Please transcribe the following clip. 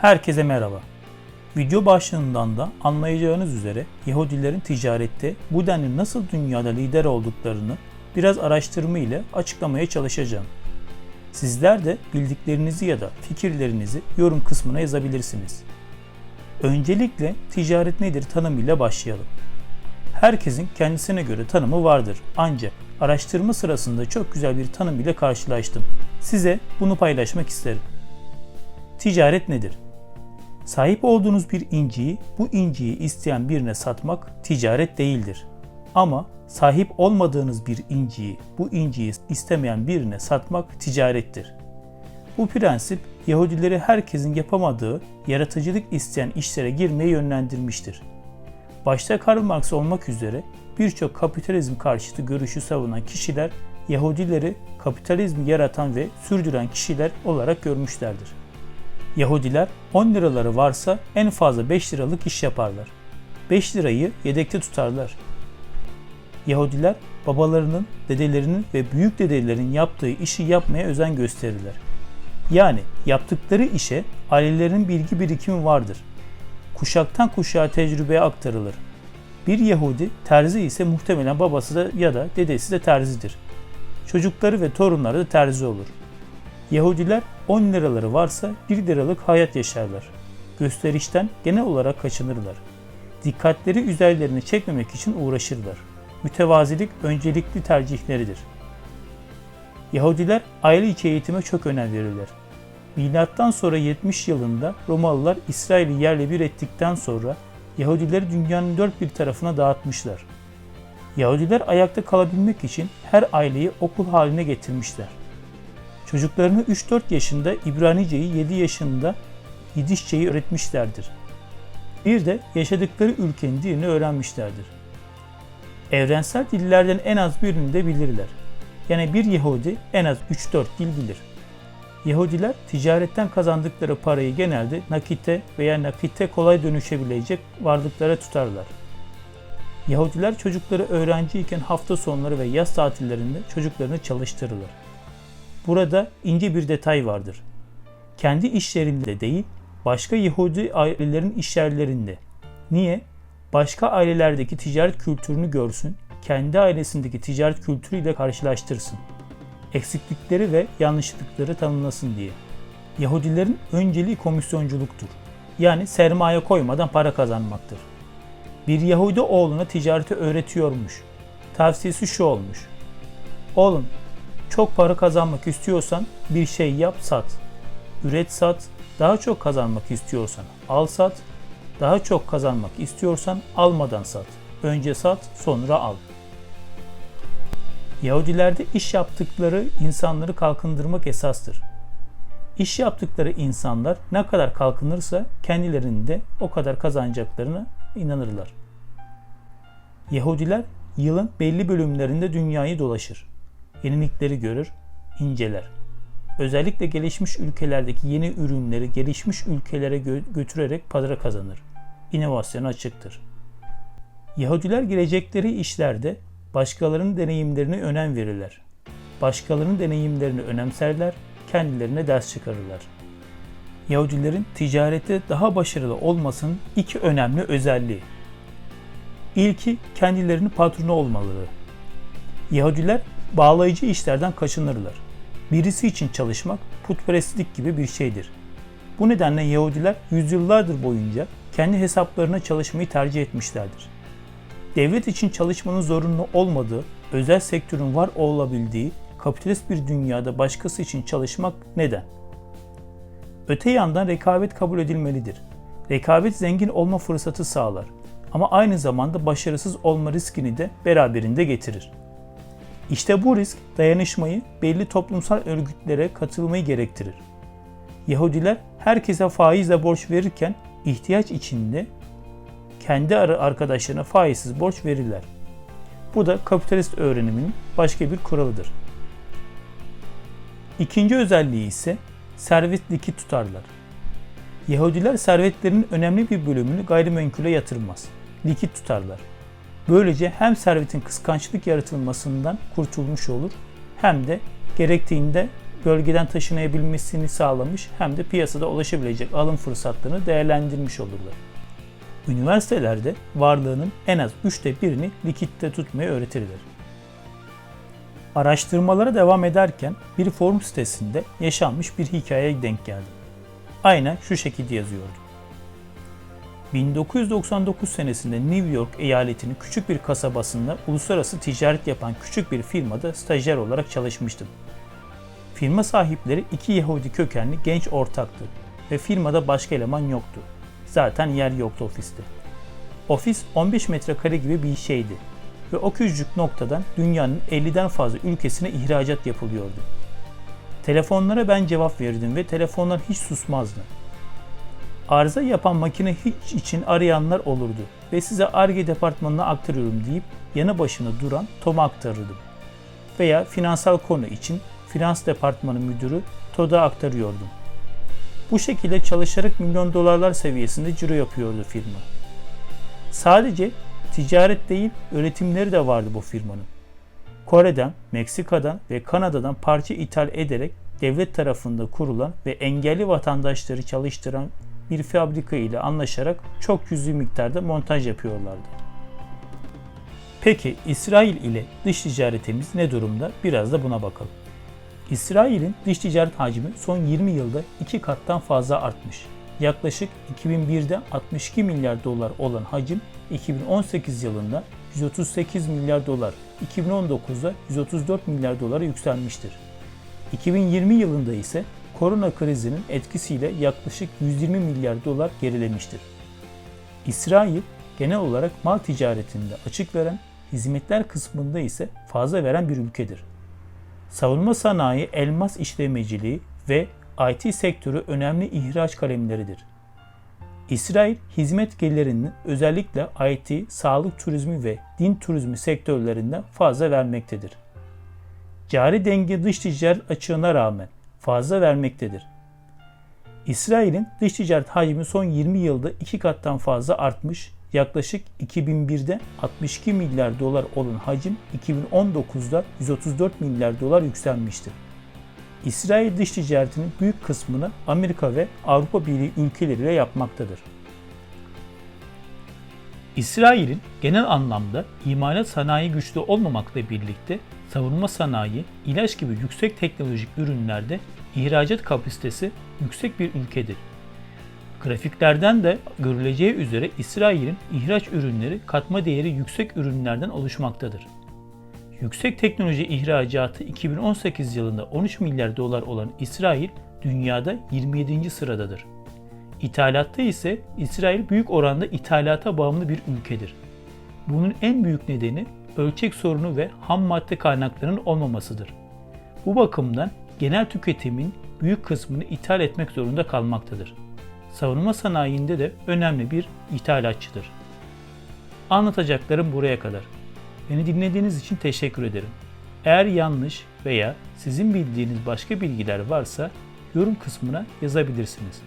Herkese merhaba. Video başlığından da anlayacağınız üzere Yahudilerin ticarette bu denli nasıl dünyada lider olduklarını biraz araştırma ile açıklamaya çalışacağım. Sizler de bildiklerinizi ya da fikirlerinizi yorum kısmına yazabilirsiniz. Öncelikle ticaret nedir tanımıyla başlayalım. Herkesin kendisine göre tanımı vardır. Ancak araştırma sırasında çok güzel bir tanım ile karşılaştım. Size bunu paylaşmak isterim. Ticaret nedir? Sahip olduğunuz bir inciyi bu inciyi isteyen birine satmak ticaret değildir. Ama sahip olmadığınız bir inciyi bu inciyi istemeyen birine satmak ticarettir. Bu prensip Yahudileri herkesin yapamadığı yaratıcılık isteyen işlere girmeye yönlendirmiştir. Başta Karl Marx olmak üzere birçok kapitalizm karşıtı görüşü savunan kişiler Yahudileri kapitalizmi yaratan ve sürdüren kişiler olarak görmüşlerdir. Yahudiler 10 liraları varsa en fazla 5 liralık iş yaparlar. 5 lirayı yedekte tutarlar. Yahudiler babalarının, dedelerinin ve büyük dedelerin yaptığı işi yapmaya özen gösterirler. Yani yaptıkları işe ailelerinin bilgi birikimi vardır. Kuşaktan kuşağa tecrübeye aktarılır. Bir Yahudi terzi ise muhtemelen babası da ya da dedesi de terzidir. Çocukları ve torunları da terzi olur. Yahudiler 10 liraları varsa 1 liralık hayat yaşarlar. Gösterişten genel olarak kaçınırlar. Dikkatleri üzerlerine çekmemek için uğraşırlar. Mütevazilik öncelikli tercihleridir. Yahudiler aile içi eğitime çok önem verirler. Milattan sonra 70 yılında Romalılar İsrail'i yerle bir ettikten sonra Yahudileri dünyanın dört bir tarafına dağıtmışlar. Yahudiler ayakta kalabilmek için her aileyi okul haline getirmişler. Çocuklarını 3-4 yaşında İbranice'yi 7 yaşında Yidişçeyi öğretmişlerdir. Bir de yaşadıkları ülkenin dilini öğrenmişlerdir. Evrensel dillerden en az birini de bilirler. Yani bir Yahudi en az 3-4 dil bilir. Yahudiler ticaretten kazandıkları parayı genelde nakite veya nakite kolay dönüşebilecek varlıklara tutarlar. Yahudiler çocukları öğrenciyken hafta sonları ve yaz tatillerinde çocuklarını çalıştırırlar. Burada ince bir detay vardır. Kendi işlerinde değil, başka Yahudi ailelerin işyerlerinde. Niye? Başka ailelerdeki ticaret kültürünü görsün, kendi ailesindeki ticaret kültürüyle karşılaştırsın. Eksiklikleri ve yanlışlıkları tanımlasın diye. Yahudilerin önceliği komisyonculuktur. Yani sermaye koymadan para kazanmaktır. Bir Yahudi oğluna ticareti öğretiyormuş. Tavsiyesi şu olmuş. Oğlum çok para kazanmak istiyorsan bir şey yap sat. Üret sat. Daha çok kazanmak istiyorsan al sat. Daha çok kazanmak istiyorsan almadan sat. Önce sat sonra al. Yahudilerde iş yaptıkları insanları kalkındırmak esastır. İş yaptıkları insanlar ne kadar kalkınırsa kendilerinde o kadar kazanacaklarına inanırlar. Yahudiler yılın belli bölümlerinde dünyayı dolaşır. Yenilikleri görür, inceler. Özellikle gelişmiş ülkelerdeki yeni ürünleri gelişmiş ülkelere gö- götürerek para kazanır. İnovasyona açıktır. Yahudiler gelecekleri işlerde başkalarının deneyimlerine önem verirler. Başkalarının deneyimlerini önemserler, kendilerine ders çıkarırlar. Yahudilerin ticarette daha başarılı olmasının iki önemli özelliği. İlki kendilerinin patronu olmaları. Yahudiler bağlayıcı işlerden kaçınırlar. Birisi için çalışmak putperestlik gibi bir şeydir. Bu nedenle Yahudiler yüzyıllardır boyunca kendi hesaplarına çalışmayı tercih etmişlerdir. Devlet için çalışmanın zorunlu olmadığı, özel sektörün var olabildiği kapitalist bir dünyada başkası için çalışmak neden? Öte yandan rekabet kabul edilmelidir. Rekabet zengin olma fırsatı sağlar ama aynı zamanda başarısız olma riskini de beraberinde getirir. İşte bu risk dayanışmayı, belli toplumsal örgütlere katılmayı gerektirir. Yahudiler herkese faizle borç verirken ihtiyaç içinde kendi arkadaşlarına faizsiz borç verirler. Bu da kapitalist öğreniminin başka bir kuralıdır. İkinci özelliği ise servet likit tutarlar. Yahudiler servetlerinin önemli bir bölümünü gayrimenkule yatırmaz. Likit tutarlar. Böylece hem servetin kıskançlık yaratılmasından kurtulmuş olur hem de gerektiğinde bölgeden taşınabilmesini sağlamış hem de piyasada ulaşabilecek alım fırsatlarını değerlendirmiş olurlar. Üniversitelerde varlığının en az üçte birini likitte tutmayı öğretirler. Araştırmalara devam ederken bir forum sitesinde yaşanmış bir hikayeye denk geldim. Aynen şu şekilde yazıyordu. 1999 senesinde New York eyaletinin küçük bir kasabasında uluslararası ticaret yapan küçük bir firmada stajyer olarak çalışmıştım. Firma sahipleri iki Yahudi kökenli genç ortaktı ve firmada başka eleman yoktu. Zaten yer yoktu ofiste. Ofis 15 metrekare gibi bir şeydi ve o küçücük noktadan dünyanın 50'den fazla ülkesine ihracat yapılıyordu. Telefonlara ben cevap verirdim ve telefonlar hiç susmazdı. Arıza yapan makine hiç için arayanlar olurdu ve size ARGE departmanına aktarıyorum deyip yanı başında duran Tom'a aktarırdım. Veya finansal konu için finans departmanı müdürü Todd'a aktarıyordum. Bu şekilde çalışarak milyon dolarlar seviyesinde ciro yapıyordu firma. Sadece ticaret değil, üretimleri de vardı bu firmanın. Kore'den, Meksika'dan ve Kanada'dan parça ithal ederek devlet tarafında kurulan ve engelli vatandaşları çalıştıran bir fabrika ile anlaşarak çok yüzlü miktarda montaj yapıyorlardı. Peki İsrail ile dış ticaretimiz ne durumda? Biraz da buna bakalım. İsrail'in dış ticaret hacmi son 20 yılda 2 kattan fazla artmış. Yaklaşık 2001'de 62 milyar dolar olan hacim 2018 yılında 138 milyar dolar, 2019'da 134 milyar dolara yükselmiştir. 2020 yılında ise korona krizinin etkisiyle yaklaşık 120 milyar dolar gerilemiştir. İsrail genel olarak mal ticaretinde açık veren, hizmetler kısmında ise fazla veren bir ülkedir. Savunma sanayi, elmas işlemeciliği ve IT sektörü önemli ihraç kalemleridir. İsrail hizmet gelirinin özellikle IT, sağlık turizmi ve din turizmi sektörlerinde fazla vermektedir. Cari denge dış ticaret açığına rağmen fazla vermektedir. İsrail'in dış ticaret hacmi son 20 yılda 2 kattan fazla artmış, yaklaşık 2001'de 62 milyar dolar olan hacim 2019'da 134 milyar dolar yükselmiştir. İsrail dış ticaretinin büyük kısmını Amerika ve Avrupa Birliği ülkeleriyle yapmaktadır. İsrail'in genel anlamda imalat sanayi güçlü olmamakla birlikte savunma sanayi, ilaç gibi yüksek teknolojik ürünlerde ihracat kapasitesi yüksek bir ülkedir. Grafiklerden de görüleceği üzere İsrail'in ihraç ürünleri katma değeri yüksek ürünlerden oluşmaktadır. Yüksek teknoloji ihracatı 2018 yılında 13 milyar dolar olan İsrail dünyada 27. sıradadır. İthalatta ise İsrail büyük oranda ithalata bağımlı bir ülkedir. Bunun en büyük nedeni ölçek sorunu ve ham madde kaynaklarının olmamasıdır. Bu bakımdan genel tüketimin büyük kısmını ithal etmek zorunda kalmaktadır. Savunma sanayinde de önemli bir ithalatçıdır. Anlatacaklarım buraya kadar. Beni dinlediğiniz için teşekkür ederim. Eğer yanlış veya sizin bildiğiniz başka bilgiler varsa yorum kısmına yazabilirsiniz.